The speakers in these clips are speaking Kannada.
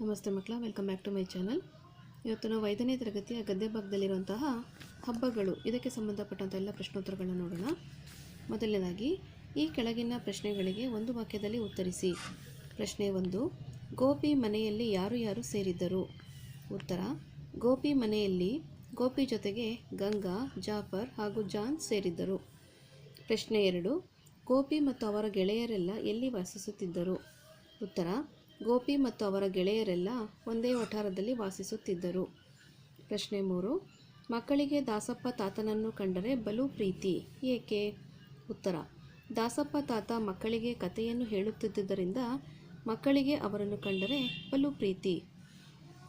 ನಮಸ್ತೆ ಮಕ್ಕಳ, welcome back to my channel. ಇವತ್ತು ನಾವು ಐದನೇ ತರಗತಿಯ ಗದ್ದೆ ಭಾಗದಲ್ಲಿರುವಂತಹ ಹಬ್ಬಗಳು, ಇದಕ್ಕೆ ಸಂಬಂಧಪಟ್ಟಂಥ ಎಲ್ಲ ಪ್ರಶ್ನೋತ್ತರಗಳನ್ನು ನೋಡೋಣ. ಮೊದಲನೇದಾಗಿ, ಈ ಕೆಳಗಿನ ಪ್ರಶ್ನೆಗಳಿಗೆ ಒಂದು ವಾಕ್ಯದಲ್ಲಿ ಉತ್ತರಿಸಿ. ಪ್ರಶ್ನೆ ಒಂದು, ಗೋಪಿ ಮನೆಯಲ್ಲಿ ಯಾರು ಯಾರು ಸೇರಿದ್ದರು? ಉತ್ತರ, ಗೋಪಿ ಮನೆಯಲ್ಲಿ ಗೋಪಿ ಜೊತೆಗೆ ಗಂಗಾ, ಜಾಫರ್ ಹಾಗೂ ಜಾನ್ ಸೇರಿದ್ದರು. ಪ್ರಶ್ನೆ ಎರಡು, ಗೋಪಿ ಮತ್ತು ಅವರ ಗೆಳೆಯರೆಲ್ಲ ಎಲ್ಲಿ ವಾಸಿಸುತ್ತಿದ್ದರು? ಉತ್ತರ ಗೋಪಿ ಮತ್ತು ಅವರ ಗೆಳೆಯರೆಲ್ಲ ಒಂದೇ ವಠಾರದಲ್ಲಿ ವಾಸಿಸುತ್ತಿದ್ದರು. ಪ್ರಶ್ನೆ ಮೂರು, ಮಕ್ಕಳಿಗೆ ದಾಸಪ್ಪ ತಾತನನ್ನು ಕಂಡರೆ ಬಲು ಪ್ರೀತಿ, ಏಕೆ? ಉತ್ತರ, ದಾಸಪ್ಪ ತಾತ ಮಕ್ಕಳಿಗೆ ಕಥೆಯನ್ನು ಹೇಳುತ್ತಿದ್ದುದರಿಂದ ಮಕ್ಕಳಿಗೆ ಅವರನ್ನು ಕಂಡರೆ ಬಲು ಪ್ರೀತಿ.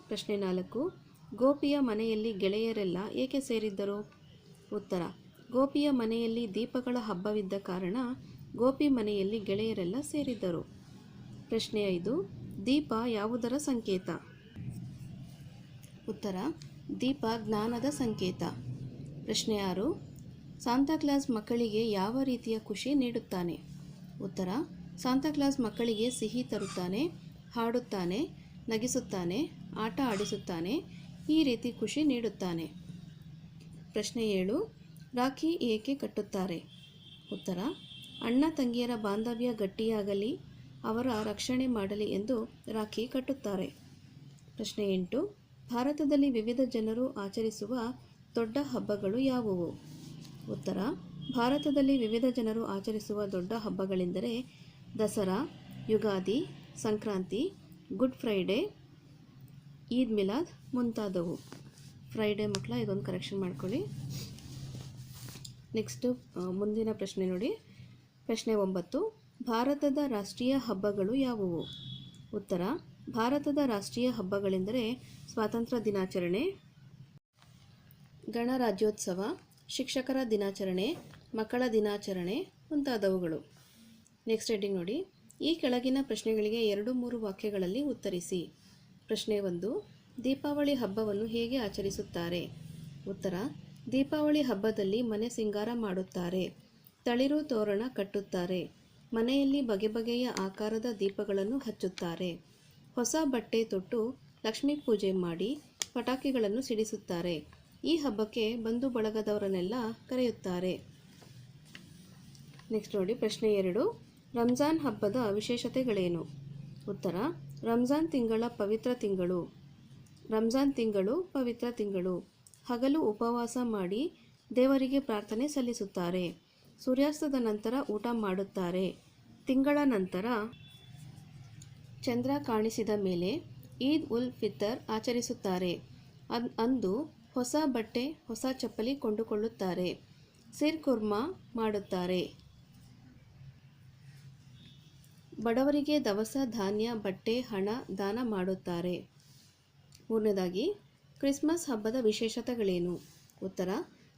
ಪ್ರಶ್ನೆ ನಾಲ್ಕು, ಗೋಪಿಯ ಮನೆಯಲ್ಲಿ ಗೆಳೆಯರೆಲ್ಲ ಏಕೆ ಸೇರಿದ್ದರು? ಉತ್ತರ, ಗೋಪಿಯ ಮನೆಯಲ್ಲಿ ದೀಪಗಳ ಹಬ್ಬವಿದ್ದ ಕಾರಣ ಗೋಪಿ ಮನೆಯಲ್ಲಿ ಗೆಳೆಯರೆಲ್ಲ ಸೇರಿದ್ದರು. ಪ್ರಶ್ನೆ ಐದು, ದೀಪ ಯಾವುದರ ಸಂಕೇತ? ಉತ್ತರ, ದೀಪ ಜ್ಞಾನದ ಸಂಕೇತ. ಪ್ರಶ್ನೆ ಆರು ಸಾಂತಾಕ್ಲಾಸ್ ಮಕ್ಕಳಿಗೆ ಯಾವ ರೀತಿಯ ಖುಷಿ ನೀಡುತ್ತಾನೆ? ಉತ್ತರ ಸಾಂತಾಕ್ಲಾಸ್ ಮಕ್ಕಳಿಗೆ ಸಿಹಿ ತರುತ್ತಾನೆ, ಹಾಡುತ್ತಾನೆ, ನಗಿಸುತ್ತಾನೆ, ಆಟ ಆಡಿಸುತ್ತಾನೆ, ಈ ರೀತಿ ಖುಷಿ ನೀಡುತ್ತಾನೆ. ಪ್ರಶ್ನೆ ಏಳು, ರಾಖಿ ಏಕೆ ಕಟ್ಟುತ್ತಾರೆ? ಉತ್ತರ, ಅಣ್ಣ ತಂಗಿಯರ ಬಾಂಧವ್ಯ ಗಟ್ಟಿಯಾಗಲಿ ಅವರ ರಕ್ಷಣೆ ಮಾಡಲಿ ಎಂದು ರಾಖಿ ಕಟ್ಟುತ್ತಾರೆ. ಪ್ರಶ್ನೆ ಎಂಟು, ಭಾರತದಲ್ಲಿ ವಿವಿಧ ಜನರು ಆಚರಿಸುವ ದೊಡ್ಡ ಹಬ್ಬಗಳು ಯಾವುವು? ಉತ್ತರ, ಭಾರತದಲ್ಲಿ ವಿವಿಧ ಜನರು ಆಚರಿಸುವ ದೊಡ್ಡ ಹಬ್ಬಗಳೆಂದರೆ ದಸರಾ, ಯುಗಾದಿ, ಸಂಕ್ರಾಂತಿ, ಗುಡ್ ಫ್ರೈಡೇ, ಈದ್ ಮಿಲಾದ್ ಮುಂತಾದವು. ಫ್ರೈಡೇ ಮಕ್ಕಳ, ಇದೊಂದು ಕರೆಕ್ಷನ್ ಮಾಡ್ಕೊಳ್ಳಿ. ನೆಕ್ಸ್ಟು ಮುಂದಿನ ಪ್ರಶ್ನೆ ನೋಡಿ. ಪ್ರಶ್ನೆ ಒಂಬತ್ತು ಭಾರತದ ರಾಷ್ಟ್ರೀಯ ಹಬ್ಬಗಳು ಯಾವುವು? ಉತ್ತರ, ಭಾರತದ ರಾಷ್ಟ್ರೀಯ ಹಬ್ಬಗಳೆಂದರೆ ಸ್ವಾತಂತ್ರ್ಯ ದಿನಾಚರಣೆ, ಗಣರಾಜ್ಯೋತ್ಸವ, ಶಿಕ್ಷಕರ ದಿನಾಚರಣೆ, ಮಕ್ಕಳ ದಿನಾಚರಣೆ ಮುಂತಾದವುಗಳು. ನೆಕ್ಸ್ಟ್ ಹೆಡ್ಡಿಂಗ್ ನೋಡಿ. ಈ ಕೆಳಗಿನ ಪ್ರಶ್ನೆಗಳಿಗೆ ಎರಡು ಮೂರು ವಾಕ್ಯಗಳಲ್ಲಿ ಉತ್ತರಿಸಿ. ಪ್ರಶ್ನೆ ಒಂದು, ದೀಪಾವಳಿ ಹಬ್ಬವನ್ನು ಹೇಗೆ ಆಚರಿಸುತ್ತಾರೆ? ಉತ್ತರ, ದೀಪಾವಳಿ ಹಬ್ಬದಲ್ಲಿ ಮನೆ ಸಿಂಗಾರ ಮಾಡುತ್ತಾರೆ, ತಳಿರು ತೋರಣ ಕಟ್ಟುತ್ತಾರೆ ಮನೆಯಲ್ಲಿ ಬಗೆ ಬಗೆಯ ಆಕಾರದ ದೀಪಗಳನ್ನು ಹಚ್ಚುತ್ತಾರೆ. ಹೊಸ ಬಟ್ಟೆ ತೊಟ್ಟು ಲಕ್ಷ್ಮೀ ಪೂಜೆ ಮಾಡಿ ಪಟಾಕಿಗಳನ್ನು ಸಿಡಿಸುತ್ತಾರೆ. ಈ ಹಬ್ಬಕ್ಕೆ ಬಂಧು ಬಳಗದವರನ್ನೆಲ್ಲ ಕರೆಯುತ್ತಾರೆ. ನೆಕ್ಸ್ಟ್ ನೋಡಿ, ಪ್ರಶ್ನೆ ಎರಡು. ರಂಜಾನ್ ಹಬ್ಬದ ವಿಶೇಷತೆಗಳೇನು? ಉತ್ತರ, ರಂಜಾನ್ ತಿಂಗಳ ಪವಿತ್ರ ತಿಂಗಳು. ರಂಜಾನ್ ತಿಂಗಳು ಪವಿತ್ರ ತಿಂಗಳು. ಹಗಲು ಉಪವಾಸ ಮಾಡಿ ದೇವರಿಗೆ ಪ್ರಾರ್ಥನೆ ಸಲ್ಲಿಸುತ್ತಾರೆ. ಸೂರ್ಯಾಸ್ತದ ನಂತರ ಊಟ ಮಾಡುತ್ತಾರೆ. ತಿಂಗಳ ನಂತರ ಚಂದ್ರ ಕಾಣಿಸಿದ ಮೇಲೆ ಈದ್ ಉಲ್ ಫಿತರ್ ಆಚರಿಸುತ್ತಾರೆ. ಅಂದು ಹೊಸ ಬಟ್ಟೆ, ಹೊಸ ಚಪ್ಪಲಿ ಕೊಂಡುಕೊಳ್ಳುತ್ತಾರೆ. ಸಿರ್ ಕುರ್ಮಾ ಮಾಡುತ್ತಾರೆ. ಬಡವರಿಗೆ ದವಸ, ಧಾನ್ಯ, ಬಟ್ಟೆ, ಹಣ, ದಾನ ಮಾಡುತ್ತಾರೆ. ಮೂರನೇದಾಗಿ, ಕ್ರಿಸ್ಮಸ್ ಹಬ್ಬದ ವಿಶೇಷತೆಗಳೇನು? ಉತ್ತರ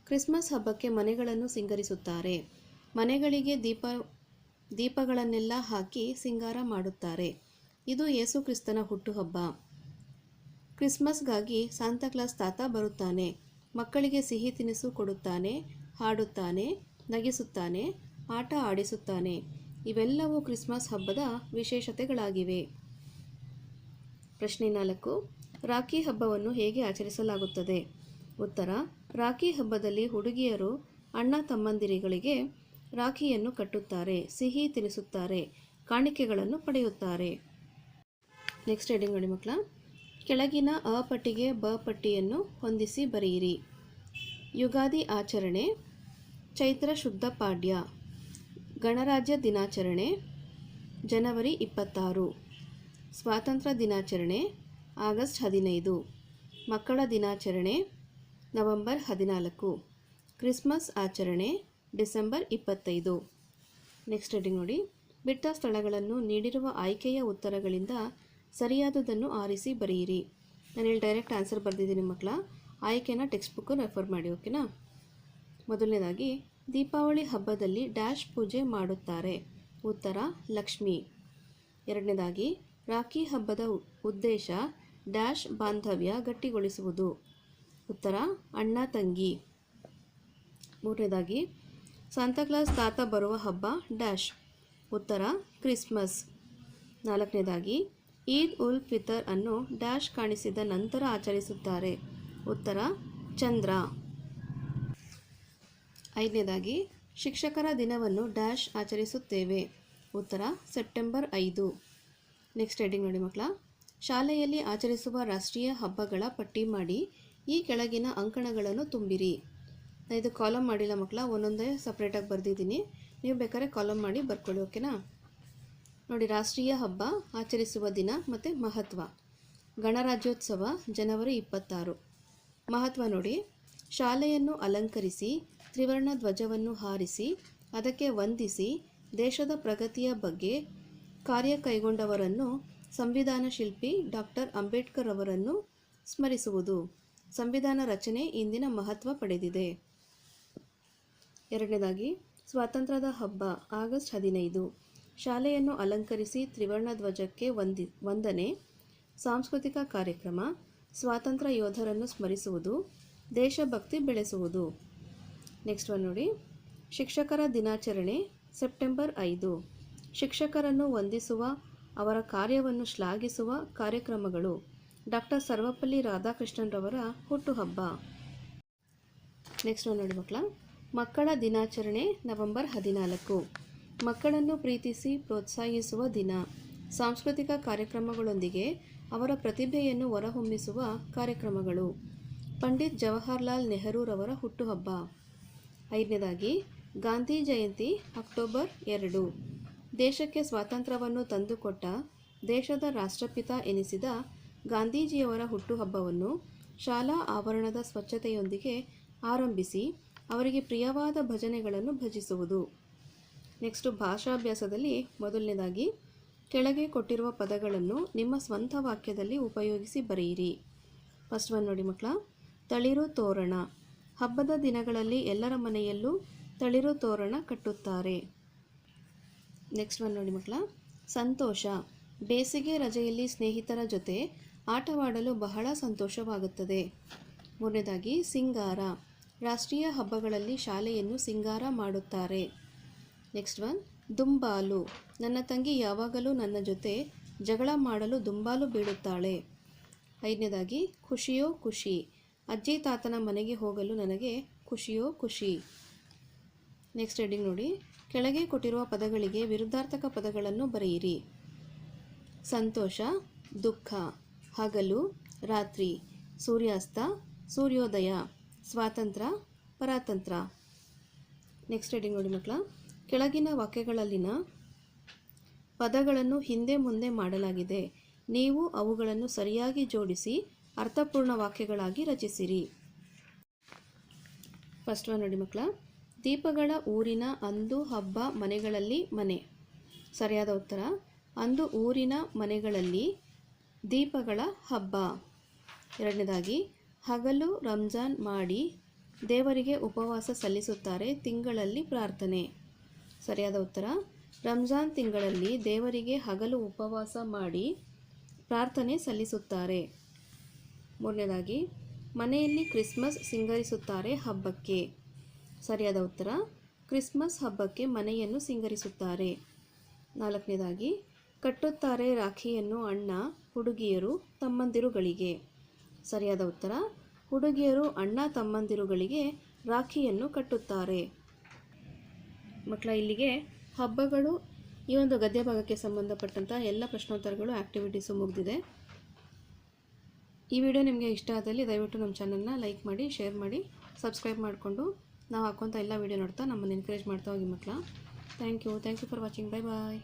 ಕ್ರಿಸ್ಮಸ್ ಹಬ್ಬಕ್ಕೆ ಮನೆಗಳನ್ನು ಸಿಂಗರಿಸುತ್ತಾರೆ. ಮನೆಗಳಿಗೆ ದೀಪ, ದೀಪಗಳನ್ನೆಲ್ಲ ಹಾಕಿ ಸಿಂಗಾರ ಮಾಡುತ್ತಾರೆ. ಇದು ಯೇಸು ಕ್ರಿಸ್ತನ ಹುಟ್ಟುಹಬ್ಬ. ಕ್ರಿಸ್ಮಸ್ಗಾಗಿ ಸಾಂತಾಕ್ಲಾಸ್ ತಾತ ಬರುತ್ತಾನೆ. ಮಕ್ಕಳಿಗೆ ಸಿಹಿ ತಿನಿಸು ಕೊಡುತ್ತಾನೆ, ಹಾಡುತ್ತಾನೆ, ನಗಿಸುತ್ತಾನೆ, ಆಟ ಆಡಿಸುತ್ತಾನೆ. ಇವೆಲ್ಲವೂ ಕ್ರಿಸ್ಮಸ್ ಹಬ್ಬದ ವಿಶೇಷತೆಗಳಾಗಿವೆ. ಪ್ರಶ್ನೆ ನಾಲ್ಕು, ರಾಖಿ ಹಬ್ಬವನ್ನು ಹೇಗೆ ಆಚರಿಸಲಾಗುತ್ತದೆ? ಉತ್ತರ, ರಾಖಿ ಹಬ್ಬದಲ್ಲಿ ಹುಡುಗಿಯರು ಅಣ್ಣ ತಮ್ಮಂದಿರಿಗಳಿಗೆ ರಾಖಿಯನ್ನು ಕಟ್ಟುತ್ತಾರೆ, ಸಿಹಿ ತಿನಿಸುತ್ತಾರೆ, ಕಾಣಿಕೆಗಳನ್ನು ಪಡೆಯುತ್ತಾರೆ. ನೆಕ್ಸ್ಟ್ ಹೇಳಿ ನೋಡಿ ಮಕ್ಕಳ. ಕೆಳಗಿನ ಅ ಪಟ್ಟಿಗೆ ಬ ಪಟ್ಟಿಯನ್ನು ಹೊಂದಿಸಿ ಬರೆಯಿರಿ. ಯುಗಾದಿ ಆಚರಣೆ, ಚೈತ್ರ ಶುದ್ಧ ಪಾಡ್ಯ. ಗಣರಾಜ್ಯ ದಿನಾಚರಣೆ, ಜನವರಿ ಇಪ್ಪತ್ತಾರು. ಸ್ವಾತಂತ್ರ್ಯ ದಿನಾಚರಣೆ, ಆಗಸ್ಟ್ ಹದಿನೈದು. ಮಕ್ಕಳ ದಿನಾಚರಣೆ ನವೆಂಬರ್ ಹದಿನಾಲ್ಕು. ಕ್ರಿಸ್ಮಸ್ ಆಚರಣೆ, ಡಿಸೆಂಬರ್ ಇಪ್ಪತ್ತೈದು. ನೆಕ್ಸ್ಟ್ ಹೆಡಿಂಗ್ ನೋಡಿ. ಬಿಟ್ಟ ಸ್ಥಳಗಳನ್ನು ನೀಡಿರುವ ಆಯ್ಕೆಯ ಉತ್ತರಗಳಿಂದ ಸರಿಯಾದದನ್ನು ಆರಿಸಿ ಬರೆಯಿರಿ. ನಾನು ಇಲ್ಲಿ ಡೈರೆಕ್ಟ್ ಆನ್ಸರ್ ಬರೆದಿದ್ದೀನಿ ಮಕ್ಕಳ ಆಯ್ಕೆನ ಟೆಕ್ಸ್ಟ್ ಬುಕ್ಕು ರೆಫರ್ ಮಾಡಿ ಓಕೆನಾ ಮೊದಲನೇದಾಗಿ, ದೀಪಾವಳಿ ಹಬ್ಬದಲ್ಲಿ ಡ್ಯಾಶ್ ಪೂಜೆ ಮಾಡುತ್ತಾರೆ. ಉತ್ತರ, ಲಕ್ಷ್ಮಿ. ಎರಡನೇದಾಗಿ, ರಾಖಿ ಹಬ್ಬದ ಉದ್ದೇಶ ಡ್ಯಾಶ್ ಬಾಂಧವ್ಯ ಗಟ್ಟಿಗೊಳಿಸುವುದು. ಉತ್ತರ, ಅಣ್ಣ, ತಂಗಿ. ಮೂರನೇದಾಗಿ ಸಾಂತಾಕ್ಲಾಸ್ ತಾತ ಬರುವ ಹಬ್ಬ ಡ್ಯಾಶ್ ಉತ್ತರ ಕ್ರಿಸ್ಮಸ್ ನಾಲ್ಕನೇದಾಗಿ ಈದ್ ಉಲ್ ಫಿತರ್ ಅನ್ನು ಡ್ಯಾಶ್ ಕಾಣಿಸಿದ ನಂತರ ಆಚರಿಸುತ್ತಾರೆ. ಉತ್ತರ, ಚಂದ್ರ. ಐದನೇದಾಗಿ, ಶಿಕ್ಷಕರ ದಿನವನ್ನು ಡ್ಯಾಶ್ ಆಚರಿಸುತ್ತೇವೆ. ಉತ್ತರ ಸೆಪ್ಟೆಂಬರ್ ಐದು. ನೆಕ್ಸ್ಟ್ ಹೆಡಿಂಗ್ ನೋಡಿ ಮಕ್ಕಳ. ಶಾಲೆಯಲ್ಲಿ ಆಚರಿಸುವ ರಾಷ್ಟ್ರೀಯ ಹಬ್ಬಗಳ ಪಟ್ಟಿ ಮಾಡಿ. ಈ ಕೆಳಗಿನ ಅಂಕಣಗಳನ್ನು ತುಂಬಿರಿ. ಇದು ಕಾಲಮ್ ಮಾಡಿಲ್ಲ ಮಕ್ಕಳ, ಒಂದೊಂದೇ ಸಪ್ರೇಟಾಗಿ ಬರೆದಿದ್ದೀನಿ. ನೀವು ಬೇಕಾದ್ರೆ ಕಾಲಮ್ ಮಾಡಿ ಬರ್ಕೊಳ್ಳಿ ಓಕೆನಾ ನೋಡಿ, ರಾಷ್ಟ್ರೀಯ ಹಬ್ಬ, ಆಚರಿಸುವ ದಿನ ಮತ್ತು ಮಹತ್ವ. ಗಣರಾಜ್ಯೋತ್ಸವ, ಜನವರಿ ಇಪ್ಪತ್ತಾರು. ಮಹತ್ವ ನೋಡಿ, ಶಾಲೆಯನ್ನು ಅಲಂಕರಿಸಿ, ತ್ರಿವರ್ಣ ಧ್ವಜವನ್ನು ಹಾರಿಸಿ, ಅದಕ್ಕೆ ವಂದಿಸಿ, ದೇಶದ ಪ್ರಗತಿಯ ಬಗ್ಗೆ ಕಾರ್ಯ ಕೈಗೊಂಡವರನ್ನು, ಸಂವಿಧಾನ ಶಿಲ್ಪಿ ಡಾಕ್ಟರ್ ಅಂಬೇಡ್ಕರ್ ಅವರನ್ನು ಸ್ಮರಿಸುವುದು. ಸಂವಿಧಾನ ರಚನೆ ಇಂದಿನ ಮಹತ್ವ ಪಡೆದಿದೆ. ಎರಡನೇದಾಗಿ, ಸ್ವಾತಂತ್ರ್ಯದ ಹಬ್ಬ, ಆಗಸ್ಟ್ ಹದಿನೈದು. ಶಾಲೆಯನ್ನು ಅಲಂಕರಿಸಿ ತ್ರಿವರ್ಣ ಧ್ವಜಕ್ಕೆ ವಂದಿ ವಂದನೆ. ಸಾಂಸ್ಕೃತಿಕ ಕಾರ್ಯಕ್ರಮ, ಸ್ವಾತಂತ್ರ್ಯ ಯೋಧರನ್ನು ಸ್ಮರಿಸುವುದು, ದೇಶಭಕ್ತಿ ಬೆಳೆಸುವುದು. ನೆಕ್ಸ್ಟ್ ಒನ್ ನೋಡಿ. ಶಿಕ್ಷಕರ ದಿನಾಚರಣೆ, ಸೆಪ್ಟೆಂಬರ್ ಐದು. ಶಿಕ್ಷಕರನ್ನು ವಂದಿಸುವ, ಅವರ ಕಾರ್ಯವನ್ನು ಶ್ಲಾಘಿಸುವ ಕಾರ್ಯಕ್ರಮಗಳು. ಡಾಕ್ಟರ್ ಸರ್ವಪಲ್ಲಿ ರಾಧಾಕೃಷ್ಣನ್ರವರ ಹುಟ್ಟುಹಬ್ಬ. ನೆಕ್ಸ್ಟ್ ನೋಡಿ ಮಕ್ಕಳ. ಮಕ್ಕಳ ದಿನಾಚರಣೆ ನವೆಂಬರ್ ಹದಿನಾಲ್ಕು. ಮಕ್ಕಳನ್ನು ಪ್ರೀತಿಸಿ ಪ್ರೋತ್ಸಾಹಿಸುವ ದಿನ. ಸಾಂಸ್ಕೃತಿಕ ಕಾರ್ಯಕ್ರಮಗಳೊಂದಿಗೆ ಅವರ ಪ್ರತಿಭೆಯನ್ನು ಹೊರಹೊಮ್ಮಿಸುವ ಕಾರ್ಯಕ್ರಮಗಳು. ಪಂಡಿತ್ ಜವಾಹರ್ಲಾಲ್ ನೆಹರೂರವರ ಹುಟ್ಟುಹಬ್ಬ. ಐದನೇದಾಗಿ, ಗಾಂಧಿ ಜಯಂತಿ ಅಕ್ಟೋಬರ್ ಎರಡು. ದೇಶಕ್ಕೆ ಸ್ವಾತಂತ್ರ್ಯವನ್ನು ತಂದುಕೊಟ್ಟ ದೇಶದ ರಾಷ್ಟ್ರಪಿತ ಎನಿಸಿದ ಗಾಂಧೀಜಿಯವರ ಹುಟ್ಟುಹಬ್ಬವನ್ನು ಶಾಲಾ ಆವರಣದ ಸ್ವಚ್ಛತೆಯೊಂದಿಗೆ ಆರಂಭಿಸಿ ಅವರಿಗೆ ಪ್ರಿಯವಾದ ಭಜನೆಗಳನ್ನು ಭಜಿಸುವುದು. ನೆಕ್ಸ್ಟು ಭಾಷಾಭ್ಯಾಸದಲ್ಲಿ ಮೊದಲನೇದಾಗಿ ಕೆಳಗೆ ಕೊಟ್ಟಿರುವ ಪದಗಳನ್ನು ನಿಮ್ಮ ಸ್ವಂತ ವಾಕ್ಯದಲ್ಲಿ ಉಪಯೋಗಿಸಿ ಬರೆಯಿರಿ. ಫಸ್ಟ್ ಒನ್ ನೋಡಿ ಮಕ್ಕಳ, ತಳಿರು ತೋರಣ. ಹಬ್ಬದ ದಿನಗಳಲ್ಲಿ ಎಲ್ಲರ ಮನೆಯಲ್ಲೂ ತಳಿರು ತೋರಣ ಕಟ್ಟುತ್ತಾರೆ. ನೆಕ್ಸ್ಟ್ ಒನ್ ನೋಡಿ ಮಕ್ಕಳ, ಸಂತೋಷ. ಬೇಸಿಗೆ ರಜೆಯಲ್ಲಿ ಸ್ನೇಹಿತರ ಜೊತೆ ಆಟವಾಡಲು ಬಹಳ ಸಂತೋಷವಾಗುತ್ತದೆ. ಮೂರನೇದಾಗಿ, ಸಿಂಗಾರ. ರಾಷ್ಟ್ರೀಯ ಹಬ್ಬಗಳಲ್ಲಿ ಶಾಲೆಯನ್ನು ಸಿಂಗಾರ ಮಾಡುತ್ತಾರೆ. ನೆಕ್ಸ್ಟ್ ಒನ್, ದುಂಬಾಲು. ನನ್ನ ತಂಗಿ ಯಾವಾಗಲೂ ನನ್ನ ಜೊತೆ ಜಗಳ ಮಾಡಲು ದುಂಬಾಲು ಬೀಳುತ್ತಾಳೆ. ಐದನೇದಾಗಿ, ಖುಷಿಯೋ ಖುಷಿ. ಅಜ್ಜಿ ತಾತನ ಮನೆಗೆ ಹೋಗಲು ನನಗೆ ಖುಷಿಯೋ ಖುಷಿ. ನೆಕ್ಸ್ಟ್ ಹೆಡಿಂಗ್ ನೋಡಿ, ಕೆಳಗೆ ಕೊಟ್ಟಿರುವ ಪದಗಳಿಗೆ ವಿರುದ್ಧಾರ್ಥಕ ಪದಗಳನ್ನು ಬರೆಯಿರಿ. ಸಂತೋಷ, ದುಃಖ. ಹಗಲು, ರಾತ್ರಿ, ಸೂರ್ಯಾಸ್ತ, ಸೂರ್ಯೋದಯ ಸ್ವಾತಂತ್ರ್ಯ ಪರಾತಂತ್ರ. ನೆಕ್ಸ್ಟ್ ರೀಡಿಂಗ್ ನೋಡಿ ಮಕ್ಕಳ ಕೆಳಗಿನ ವಾಕ್ಯಗಳಲ್ಲಿನ ಪದಗಳನ್ನು ಹಿಂದೆ ಮುಂದೆ ಮಾಡಲಾಗಿದೆ. ನೀವು ಅವುಗಳನ್ನು ಸರಿಯಾಗಿ ಜೋಡಿಸಿ ಅರ್ಥಪೂರ್ಣ ವಾಕ್ಯಗಳಾಗಿ ರಚಿಸಿರಿ. ಫಸ್ಟ್ ಒನ್ ನೋಡಿ ಮಕ್ಕಳ ದೀಪಗಳ ಊರಿನ ಅಂದು ಹಬ್ಬ ಮನೆಗಳಲ್ಲಿ ಮನೆ. ಸರಿಯಾದ ಉತ್ತರ. ಅಂದು ಊರಿನ ಮನೆಗಳಲ್ಲಿ ದೀಪಗಳ ಹಬ್ಬ. ಎರಡನೇದಾಗಿ, ಹಗಲು ರಂಜಾನ್ ಮಾಡಿ ದೇವರಿಗೆ ಉಪವಾಸ ಸಲ್ಲಿಸುತ್ತಾರೆ ತಿಂಗಳಲ್ಲಿ ಪ್ರಾರ್ಥನೆ. ಸರಿಯಾದ ಉತ್ತರ, ರಂಜಾನ್ ತಿಂಗಳಲ್ಲಿ ದೇವರಿಗೆ ಹಗಲು ಉಪವಾಸ ಮಾಡಿ ಪ್ರಾರ್ಥನೆ ಸಲ್ಲಿಸುತ್ತಾರೆ. ಮೂರನೇದಾಗಿ, ಮನೆಯಲ್ಲಿ ಕ್ರಿಸ್ಮಸ್ ಸಿಂಗರಿಸುತ್ತಾರೆ ಹಬ್ಬಕ್ಕೆ. ಸರಿಯಾದ ಉತ್ತರ, ಕ್ರಿಸ್ಮಸ್ ಹಬ್ಬಕ್ಕೆ ಮನೆಯನ್ನು ಸಿಂಗರಿಸುತ್ತಾರೆ. ನಾಲ್ಕನೇದಾಗಿ, ಕಟ್ಟುತ್ತಾರೆ ರಾಖಿಯನ್ನು ಅಣ್ಣ ಹುಡುಗಿಯರು ತಮ್ಮಂದಿರುಗಳಿಗೆ. ಸರಿಯಾದ ಉತ್ತರ, ಹುಡುಗಿಯರು ಅಣ್ಣ ತಮ್ಮಂದಿರುಗಳಿಗೆ ರಾಖಿಯನ್ನು ಕಟ್ಟುತ್ತಾರೆ. ಮಕ್ಕಳ, ಇಲ್ಲಿಗೆ ಹಬ್ಬಗಳು ಈ ಒಂದು ಗದ್ಯ ಭಾಗಕ್ಕೆ ಸಂಬಂಧಪಟ್ಟಂಥ ಎಲ್ಲ ಪ್ರಶ್ನೋತ್ತರಗಳು ಆ್ಯಕ್ಟಿವಿಟೀಸು ಮುಗಿದಿದೆ. ಈ ವಿಡಿಯೋ ನಿಮಗೆ ಇಷ್ಟ ಆದಲ್ಲಿ ದಯವಿಟ್ಟು ನಮ್ಮ ಚಾನಲ್ನ ಲೈಕ್ ಮಾಡಿ, ಶೇರ್ ಮಾಡಿ, ಸಬ್ಸ್ಕ್ರೈಬ್ ಮಾಡಿಕೊಂಡು ನಾವು ಹಾಕುವಂಥ ಎಲ್ಲ ವಿಡಿಯೋ ನೋಡ್ತಾ ನಮ್ಮನ್ನು ಎನ್ಕರೇಜ್ ಮಾಡ್ತಾ ಹೋಗಿ ಮಕ್ಕಳ. Thank you thank you for watching bye bye